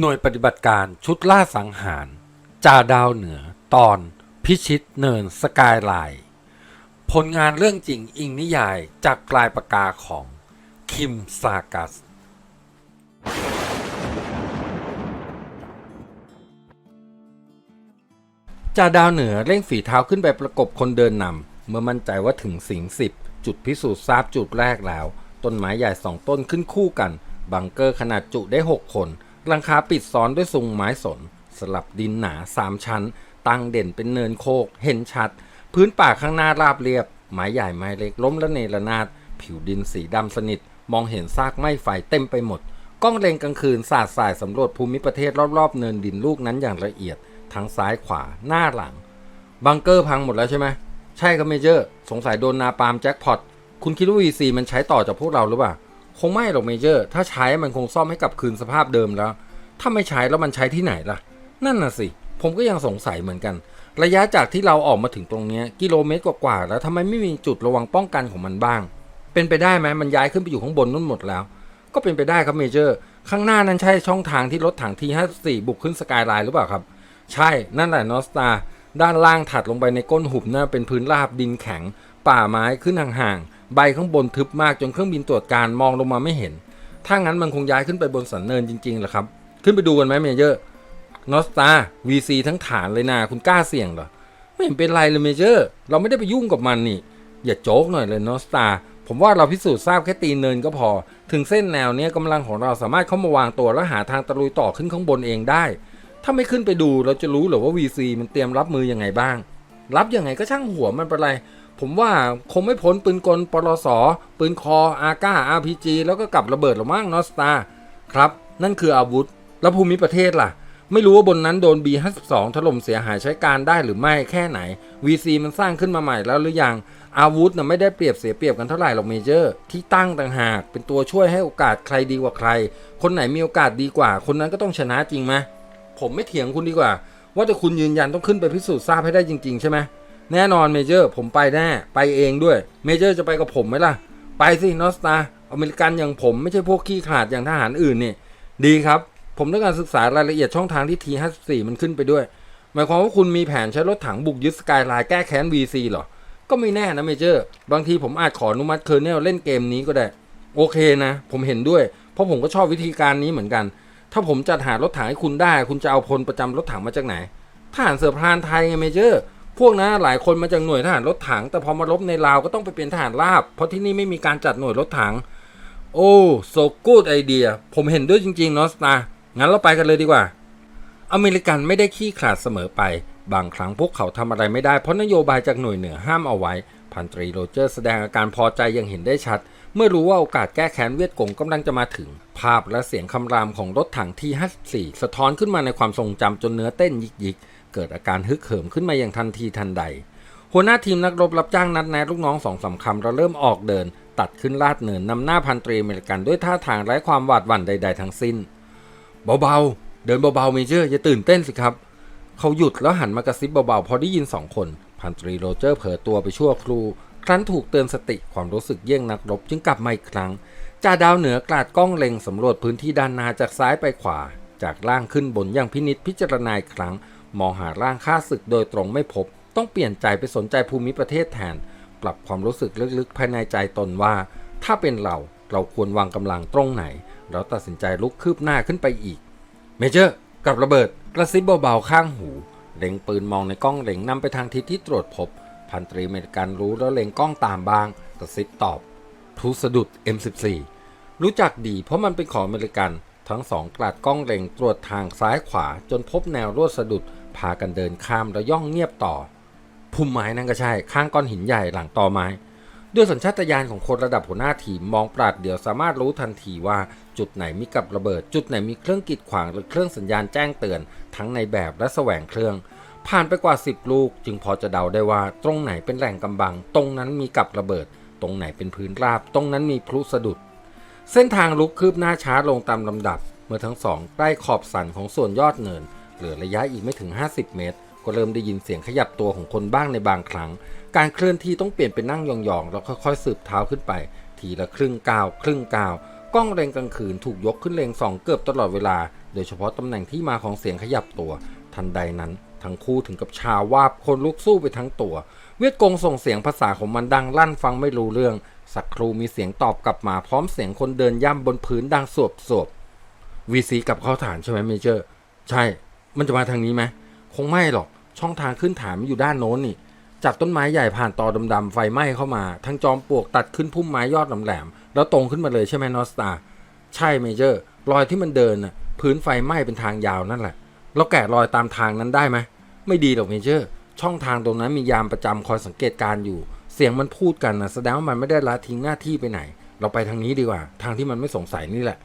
หน่วยปฏิบัติการชุดล่าสังหาร จ่าดาวเหนือ ตอนพิชิตเนินสกายไลน์ผลงานเรื่องจริงอิงนิยายจากปลายปากกาของ คิมซากัส จ่าดาวเหนือเร่งฝีเท้าขึ้นไปประกบคนเดินนำเมื่อมั่นใจว่าถึงสิงสิบจุดพิสูจน์ทราบจุดแรกแล้ว ต้นไม้ใหญ่สองต้นขึ้นคู่กัน บังเกอร์ขนาดจุได้ 6 คน หลังคาปิดซ้อนด้วยซุงไม้สน สลับดินหนา3ชั้น ตั้งเด่นเป็นเนินโคก เห็นชัด พื้นป่าข้างหน้าราบเรียบ ไม้ใหญ่ไม้เล็กล้มละเนระนาด ผิวดินสีดำสนิท มองเห็นซากไม้ไฟเต็มไปหมด กล้องเล็งกลางคืนสาดสายสำรวจภูมิประเทศรอบๆ เนินดินลูกนั้นอย่างละเอียด ทั้งซ้ายขวาหน้าหลัง บังเกอร์พังหมดแล้วใช่ไหมใช่ครับเมเจอร์ สงสัยโดนนาปามแจ็คพอต คุณคิดว่า VC มันใช้ต่อจากพวกเราหรือเปล่า คงไม่หรอกเมเจอร์ ถ้าใช้มันคงซ่อมให้กลับคืนสภาพเดิมแล้ว ถ้าไม่ใช้แล้วมันใช้ที่ไหนล่ะ นั่นน่ะสิ ผมก็ยังสงสัยเหมือนกัน ระยะจากที่เราออกมาถึงตรงนี้กิโลเมตรกว่าๆแล้วทำไมไม่มีจุดระวังป้องกันของมันบ้าง เป็นไปได้ไหมมันย้ายขึ้นไปอยู่ข้างบนนู่นหมดแล้ว ก็เป็นไปได้ครับเมเจอร์ ข้างหน้านั้นใช่ช่องทางที่รถถังที54บุกขึ้นสกายไลน์หรือเปล่าครับ ใช่นั่นแหละนอสตาด้านล่างถัดลงไปในก้นหุบน่าเป็นพื้นราบดินแข็ง ป่าไม้ขึ้นห่างๆ ใบข้างบนทึบมากจนเครื่องบินตรวจการมองลงมาไม่เห็น ถ้างั้นมันคงย้ายขึ้นไปบนสันเนินจริงๆแหละครับ ขึ้นไปดูกันไหมเมเจอร์นอสตา VC ทั้งฐานเลยนะคุณกล้าเสี่ยงเหรอ ไม่เห็นเป็นไรเลยเมเจอร์ เราไม่ได้ไปยุ่งกับมันนี่ อย่าโจกหน่อยเลยนอสตาผมว่าเราพิสูจน์ทราบแค่ตีเนินก็พอ ถึงเส้นแนวเนี้ยกำลังของเราสามารถเข้ามาวางตัวและหาทางตะลุยต่อขึ้นข้างบนเองได้ ถ้าไม่ขึ้นไปดูเราจะรู้หรือว่า VC มันเตรียมรับมือยังไงบ้าง รับยังไงก็ช่างหัวมันเป็นไร ผมว่าคงไม่พ้นปืนกลปลสปืนคออาก้า RPG แล้วก็กับระเบิดหรอมั้งนอสตาครับ นั่นคืออาวุธ แล้วภูมิประเทศล่ะ ไม่รู้ว่าบนนั้นโดน B52 ถล่มเสียหายใช้การได้หรือไม่แค่ไหน VC มันสร้างขึ้นมาใหม่แล้วหรือยังอาวุธน่ะไม่ได้เปรียบเสียเปรียบกันเท่าไหร่หรอกเมเจอร์ ที่ตั้งต่างหากเป็นตัวช่วยให้โอกาสใครดีกว่าใคร คนไหนมีโอกาสดีกว่า คนนั้นก็ต้องชนะจริงไหมผมไม่เถียงคุณดีกว่า ว่าแต่คุณยืนยันต้องขึ้นไปพิสูจน์ทราบให้ได้จริง ๆ ใช่ไหม แน่นอนเมเจอร์ผมไปแน่ไปเองด้วย เมเจอร์จะไปกับผมไหมล่ะ ไปสินอสตาอเมริกันอย่างผมไม่ใช่พวกขี้ขลาดอย่างทหารอื่นนี่ ดีครับ ผมต้องการศึกษารายละเอียดช่องทางที่ T54 มันขึ้นไปด้วย หมายความว่าคุณมีแผนใช้รถถังบุกยึดสกายไลน์แก้แค้น VC เหรอ ก็ไม่แน่นะเมเจอร์ บางทีผมอาจขออนุมัติเคอร์เนลเล่นเกมนี้ก็ได้ โอเคนะ ผมเห็นด้วย เพราะผมก็ชอบวิธีการนี้เหมือนกัน ถ้าผมจัดหารถถังให้คุณได้ คุณจะเอาพลประจำรถถังมาจากไหนทหารเสือพรานไทยไงเมเจอร์ พวกนั้นหลายคนมาจากหน่วยทหารรถถัง แต่พอมาลบในลาวก็ต้องไปเป็นทหารราบ เพราะที่นี่ไม่มีการจัดหน่วยรถถัง โอ้โซกูดไอเดีย ผมเห็นด้วยจริงๆเนอสตางั้นเราไปกันเลยดีกว่า อเมริกันไม่ได้ขี้ขลาดเสมอไป บางครั้งพวกเขาทำอะไรไม่ได้เพราะนโยบายจากหน่วยเหนือห้ามเอาไว้ พันตรีโรเจอร์แสดงอาการพอใจอยังเห็นได้ชัด เมื่อรู้ว่าโอกาสแก้แค้นเวียดกงกำลังจะมาถึง ภาพและเสียงคำรามของรถถังที่54สะท้อนขึ้นมาในความทรงจำจนเนื้อเต้นยิกๆ เกิดอาการฮึกเหิมขึ้นมาอย่างทันทีทันใด หัวหน้าทีมนักรบรับจ้างนัดแนะลูกน้องสองสามคำเราเริ่มออกเดิน ตัดขึ้นลาดเนินนำหน้าพันตรีอเมริกันด้วยท่าทางไร้ความหวาดหวั่นใด ๆ ทั้งสิ้น เบาๆ เดินเบาๆเมเจอร์อย่าตื่นเต้นสิครับ เขาหยุดแล้วหันมากระซิบเบาๆพอได้ยินสองคน พันตรีโรเจอร์เผลอตัวไปชั่วครูครั้นถูกเตือนสติความรู้สึกเยี่ยงนักรบจึงกลับมาอีกครั้งจ่าดาวเหนือกลาดกล้องเล็งสำรวจพื้นที่ด้านนาจากซ้ายไปขวา จากล่างขึ้นบนอย่างพินิษพิจารณาอีกครั้ง มองหาร่างค่าศึกโดยตรงไม่พบ ต้องเปลี่ยนใจไปสนใจภูมิประเทศแทน ปรับความรู้สึกลึกๆ ภายในใจตนว่า ถ้าเป็นเราเราควรวางกำลังตรงไหนแล้วตัดสินใจลุกคืบหน้าขึ้นไปอีก เมเจอร์ กับระเบิด กระซิบเบาๆข้างหูเล็งปืนมองในกล้องเล็งนำไปทางทิศที่ตรวจพบ พันตรีเมริกันรู้แล้วเล็งกล้องตามบ้างกระซิบตอบพลุสะดุด M14 รู้จักดีเพราะมันเป็นของอเมริกัน ทั้งสองกลาดกล้องเล็งตรวจทางซ้ายขวาจนพบแนวลวดสะดุด พากันเดินข้ามแล้วย่องเงียบต่อพุ่มไม้นั่นก็ใช่ ข้างก้อนหินใหญ่หลังตอไม้ ด้วยสัญชาตญาณของคนระดับหัวหน้าทีมมองปราดเดียวสามารถรู้ทันทีว่าจุดไหนมีกับระเบิด จุดไหนมีเครื่องกีดขวางหรือเครื่องสัญญาณแจ้งเตือน ทั้งในแบบและแสวงเครื่อง ผ่านไปกว่า 10 ลูก จึงพอจะเดาได้ว่า ตรงไหนเป็นแหล่งกำบัง ตรงนั้นมีกับระเบิด ตรงไหนเป็นพื้นราบ ตรงนั้นมีพลุสะดุด เส้นทางลุกคืบหน้าช้าลงตามลำดับ เมื่อทั้งสองใกล้ขอบสันของส่วนยอดเนิน เหลือระยะอีกไม่ถึง 50 เมตร ก็เริ่มได้ยินเสียงขยับตัวของคนบ้างในบางครั้ง การเคลื่อนที่ต้องเปลี่ยนเป็นนั่งยองๆแล้วค่อยๆสืบเท้าขึ้นไป ทีละครึ่งก้าวครึ่งก้าวกล้องเล็งกลางคืนถูกยกขึ้นเล็งสองเกือบตลอดเวลา โดยเฉพาะตำแหน่งที่มาของเสียงขยับตัว ทันใดนั้น ทั้งคู่ถึงกับชาวาบคนลุกสู้ไปทั้งตัว เวียดกงส่งเสียงภาษาของมันดังลั่นฟังไม่รู้เรื่อง สักครู่มีเสียงตอบกลับมาพร้อมเสียงคนเดินย่ำบนพื้นดังสวบสวบวีซีกลับเข้าฐานใช่ไหมเมเจอร์ ใช่ มันจะมาทางนี้ไหมคงไม่หรอกช่องทางขึ้นฐานมันอยู่ด้านโน้นนี่จากต้นไม้ใหญ่ผ่านตอดำๆไฟไหม้เข้ามาทางจอมปลวกตัดขึ้นพุ่มไม้ยอดแหลมๆแล้วตรงขึ้นมาเลยใช่ไหมนอสตาใช่เมเจอร์ รอยที่มันเดินน่ะพื้นไฟไหม้เป็นทางยาวนั่นแหละเราแกะรอยตามทางนั้นได้ไหมไม่ดีหรอกเมเจอร์ ช่องทางตรงนั้นมียามประจำคอยสังเกตการอยู่ เสียงมันพูดกันนะแสดงว่ามันไม่ได้ละทิ้งหน้าที่ไปไหน เราไปทางนี้ดีกว่า ทางที่มันไม่สงสัยนี่แหละ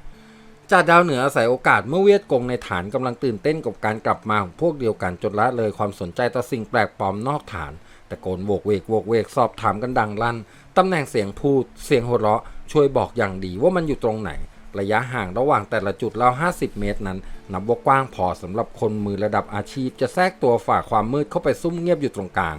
จ่าดาวเหนืออาศัยโอกาสเมื่อเวียดกงในฐานกำลังตื่นเต้นกับการกลับมาของพวกเดียวกันจนละเลยความสนใจต่อสิ่งแปลกปลอมนอกฐานตะโกนโวกเวกโวกเวกสอบถามกันดังลั่นตำแหน่งเสียงพูด เสียงหัวเราะ ช่วยบอกอย่างดีว่ามันอยู่ตรงไหน ระยะห่างระหว่างแต่ละจุดราว50 เมตรนั้น นับว่ากว้างพอสำหรับคนมือระดับอาชีพ จะแทรกตัวฝ่าความมืดเข้าไปซุ่มเงียบอยู่ตรงกลาง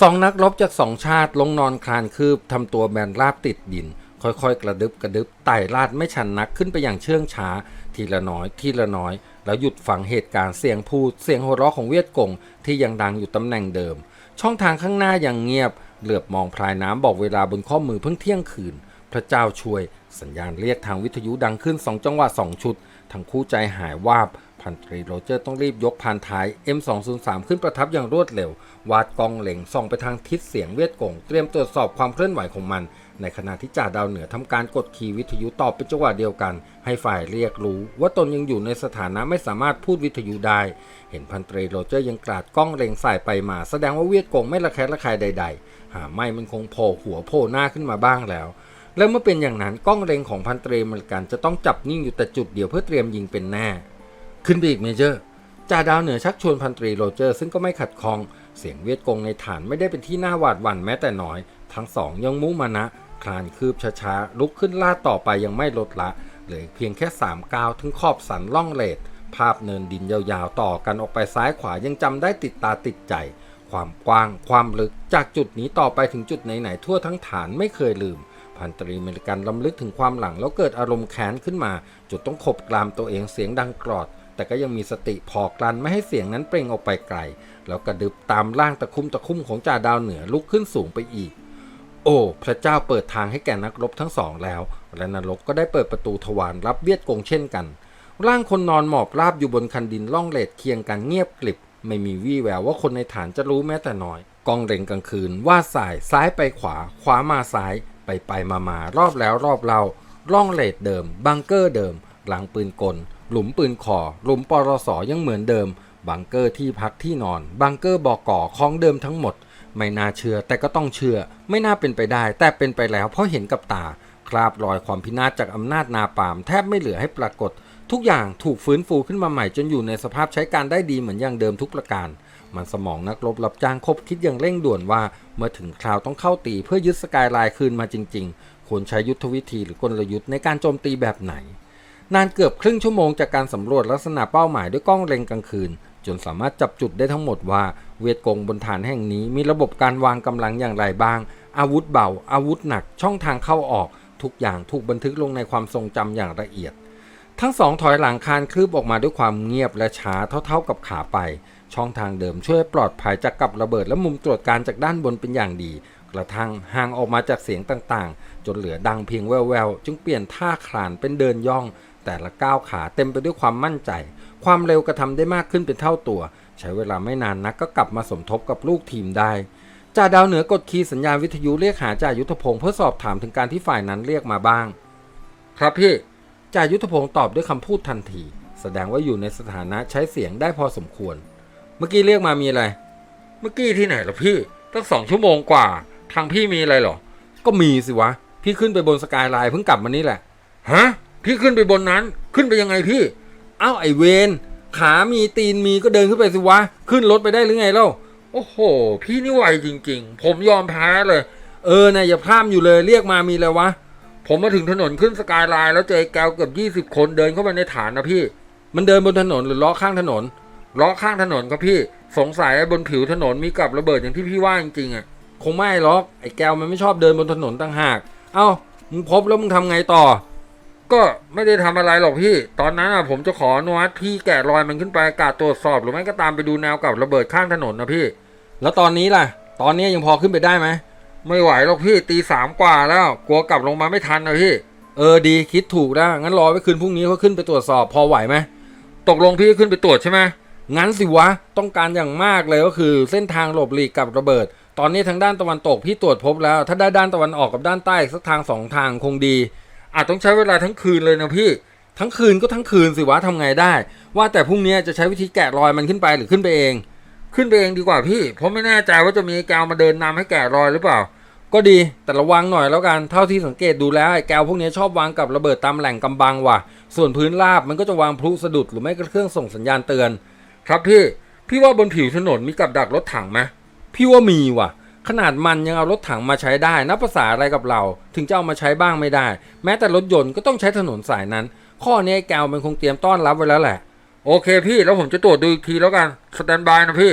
สองนักรบจากสองชาติลงนอนคลานคืบทำตัวแบนราบติดดิน ค่อยๆ กระดึบกระดึบไต่ลาดไม่ชันนักขึ้นไปอย่างเชื่องช้า ทีละน้อย ทีละน้อย แล้วหยุดฟังเหตุการณ์เสียงพูด เสียงหัวเราะของเวียดกงที่ยังดังอยู่ตำแหน่งเดิม ช่องทางข้างหน้ายังเงียบ เหลือบมองพลายน้ำบอกเวลาบนข้อมือเพิ่งเที่ยงคืน พระเจ้าช่วย สัญญาณเรียกทางวิทยุดังขึ้นสองจังหวะสองชุด ทั้งคู่ใจหายวาบ พันตรีโรเจอร์ต้องรีบยกพานท้าย M203 ขึ้นประทับอย่างรวดเร็ว วาดกองเหล็งส่องไปทางทิศเสียงเวียดกง เตรียมตรวจสอบความเคลื่อนไหวของมัน ในขณะที่จ่าดาวเหนือทำการกดคีย์วิทยุตอบเป็นจังหวะเดียวกัน ให้ฝ่ายเรียกรู้ ว่าตนยังอยู่ในสถานะไม่สามารถพูดวิทยุได้ เห็นพันตรีโรเจอร์ยังกราดกล้องเล็งสายไปมา แสดงว่าเวียดกงไม่ระแคะระคายใด ๆ หาไม่มันคงโผล่หัวโผล่หน้าขึ้นมาบ้างแล้วแล้วเมื่อเป็นอย่างนั้นกล้องเล็งของพันตรีมริกันจะต้องจับนิ่งอยู่แต่จุดเดียวเพื่อเตรียมยิงเป็นแน่ ขึ้นไปอีกเมเจอร์จ่าดาวเหนือชักชวนพันตรีโรเจอร์ ซึ่งก็ไม่ขัดข้อง เสียงเวียดกงในฐานไม่ได้เป็นที่น่าหวาดหวั่นแม้แต่น้อย ทั้งสองยังมุ่งมานะ คลานคืบช้าๆ ลุกขึ้นล่าต่อไปยังไม่ลดละ เหลือเพียงแค่สามก้าวถึงขอบสันล่องเลดภาพเนินดินยาวๆ ต่อกันออกไปซ้ายขวายังจำได้ติดตาติดใจ ความกว้าง ความลึกจากจุดนี้ต่อไปถึงจุดไหนๆทั่วทั้งฐานไม่เคยลืมพันตรีเมริกันลำลึกถึงความหลังแล้วเกิดอารมณ์แค้นขึ้นมาจุดต้องขบกรามตัวเองเสียงดังกรอด แต่ก็ยังมีสติพอกลันไม่ให้เสียงนั้นเปล่งออกไปไกล แล้วกระดึบตามล่างตะคุ่มตะคุ่มของจ่าดาวเหนือลุกขึ้นสูงไปอีก โอ้ พระเจ้าเปิดทางให้แก่นักรบทั้งสองแล้ว และนรกก็ได้เปิดประตูทวารรับเวียดกงเช่นกัน ร่างคนนอนหมอบราบอยู่บนคันดินล่องเลดเคียงกันเงียบกลิบ ไม่มีวี่แววว่าคนในฐานจะรู้แม้แต่น้อย กองเร่งกลางคืนว่าสายซ้ายไปขวา ขวามาซ้าย ไปไปมามารอบแล้วรอบเล่าล่องเลดเดิม บังเกอร์เดิม หลังปืนกล หลุมปืนคอหลุมปรสยังเหมือนเดิม บังเกอร์ที่พักที่นอน บังเกอร์บอกก่อของเดิมทั้งหมด ไม่น่าเชื่อแต่ก็ต้องเชื่อ ไม่น่าเป็นไปได้ แต่เป็นไปแล้วเพราะเห็นกับตา คราบรอยความพินาศจากอำนาจนาปาม แทบไม่เหลือให้ปรากฏ ทุกอย่างถูกฟื้นฟูขึ้นมาใหม่จนอยู่ในสภาพใช้การได้ดีเหมือนอย่างเดิมทุกประการ มันสมองนักรบรับจ้างคบคิดอย่างเร่งด่วนว่า เมื่อถึงคราวต้องเข้าตีเพื่อยึดสกายไลน์คืนมาจริง ๆควรใช้ยุทธวิธีหรือกลยุทธ์ในการโจมตีแบบไหน นานเกือบครึ่งชั่วโมงจากการสำรวจลักษณะเป้าหมายด้วยกล้องเล็งกลางคืน จนสามารถจับจุดได้ทั้งหมดว่า เวียดกงบนฐานแห่งนี้มีระบบการวางกำลังอย่างไรบ้าง อาวุธเบา อาวุธหนักช่องทางเข้าออก ทุกอย่างถูกบันทึกลงในความทรงจำอย่างละเอียด ทั้งสองถอยหลังคานคลืบออกมาด้วยความเงียบและช้าเท่าๆกับขาไป ช่องทางเดิมช่วยปลอดภัยจากกับระเบิดและมุมตรวจการจากด้านบนเป็นอย่างดีกระทั่งห่างออกมาจากเสียงต่างๆ จนเหลือดังเพียงแววๆ จึงเปลี่ยนท่าคลานเป็นเดินย่อง แต่ละก้าวขาเต็มไปด้วยความมั่นใจ ความเร็วกระทำได้มากขึ้นเป็นเท่าตัว ใช้เวลาไม่นานนักก็กลับมาสมทบกับลูกทีมได้จ่าดาวเหนือกดคีย์สัญญาณวิทยุเรียกหาจ่ายุทธพงศ์เพื่อสอบถามถึงการที่ฝ่ายนั้นเรียกมาบ้าง ครับพี่จ่ายุทธพงศ์ตอบด้วยคำพูดทันที แสดงว่าอยู่ในสถานะใช้เสียงได้พอสมควร เมื่อกี้เรียกมามีอะไร เมื่อกี้ที่ไหนล่ะพี่ตั้งสองชั่วโมงกว่า ทางพี่มีอะไรเหรอ ก็มีสิวะ พี่ขึ้นไปบนสกายไลน์เพิ่งกลับมานี่แหละ ฮะ พี่ขึ้นไปบนนั้น ขึ้นไปยังไงพี่ เอ้าไอเวนขามีตีนมีก็เดินขึ้นไปสิวะ ขึ้นรถไปได้หรือไงเล่า โอ้โห พี่นี่ไหวจริง ๆ ผมยอมแพ้เลย เออนะอย่าพลาดอยู่เลยเรียกมามีอะไรวะ ผมมาถึงถนนขึ้นสกายไลน์แล้วเจอไอแกวเกือบยี่สิบคนเดินเข้าไปในฐานนะพี่ มันเดินบนถนนหรือล้อข้างถนน ล้อข้างถนนครับพี่ สงสัยบนผิวถนนมีกับระเบิดอย่างที่พี่ว่าจริงๆอะ คงไม่หรอกไอ้แก้วมันไม่ชอบเดินบนถนนต่างหาก เอ้า มึงพบแล้วมึงทำไงต่อ ก็ไม่ได้ทำอะไรหรอกพี่ ตอนนั้นอะผมจะขออนุมัติพี่แกะรอยมันขึ้นไปกาตรวจสอบหรือไม่ก็ตามไปดูแนวกับระเบิดข้างถนนนะพี่ แล้วตอนนี้ล่ะ ตอนนี้ยังพอขึ้นไปได้ไหมไม่ไหวหรอกพี่ตีสามกว่าแล้ว กลัวกลับลงมาไม่ทันนะพี่ เออดีคิดถูกแล้วงั้นรอไว้คืนพรุ่งนี้เขาขึ้นไปตรวจสอบพอไหวไหมตกลงพี่ขึ้นไปตรวจใช่ไหมงั้นสิวะต้องการอย่างมากเลยก็คือเส้นทางหลบหลีกกับระเบิด ตอนนี้ทางด้านตะวันตกพี่ตรวจพบแล้ว ถ้าได้ด้านตะวันออกกับด้านใต้สักทางสองทางคงดี อาจต้องใช้เวลาทั้งคืนเลยนะพี่ ทั้งคืนก็ทั้งคืนสิวะทำไงได้ ว่าแต่พรุ่งนี้จะใช้วิธีแกะรอยมันขึ้นไปหรือขึ้นไปเอง ขึ้นไปเองดีกว่าพี่ เพราะไม่แน่ใจว่าจะมีแกวมาเดินนำให้แกะรอยหรือเปล่า ก็ดีแต่ระวังหน่อยแล้วกันเท่าที่สังเกตดูแล้วไอ้แกวพวกนี้ชอบวางกับระเบิดตามแหล่งกำบังว่ะ ส่วนพื้นราบมันก็จะวางพลุสะดุดหรือไม่ก็เครื่องส่งสัญญาณเตือน ครับพี่พี่ว่าบนผิวถนนมีกับดักรถถังไหมพี่ว่ามีว่ะ ขนาดมันยังเอารถถังมาใช้ได้นับภาษาอะไรกับเรา ถึงจะเอามาใช้บ้างไม่ได้ แม้แต่รถยนต์ก็ต้องใช้ถนนสายนั้น ข้อนี้ไอแกวมันคงเตรียมต้อนรับไว้แล้วแหละ โอเคพี่แล้วผมจะตรวจดูอีกทีแล้วกันสแตนบายนะพี่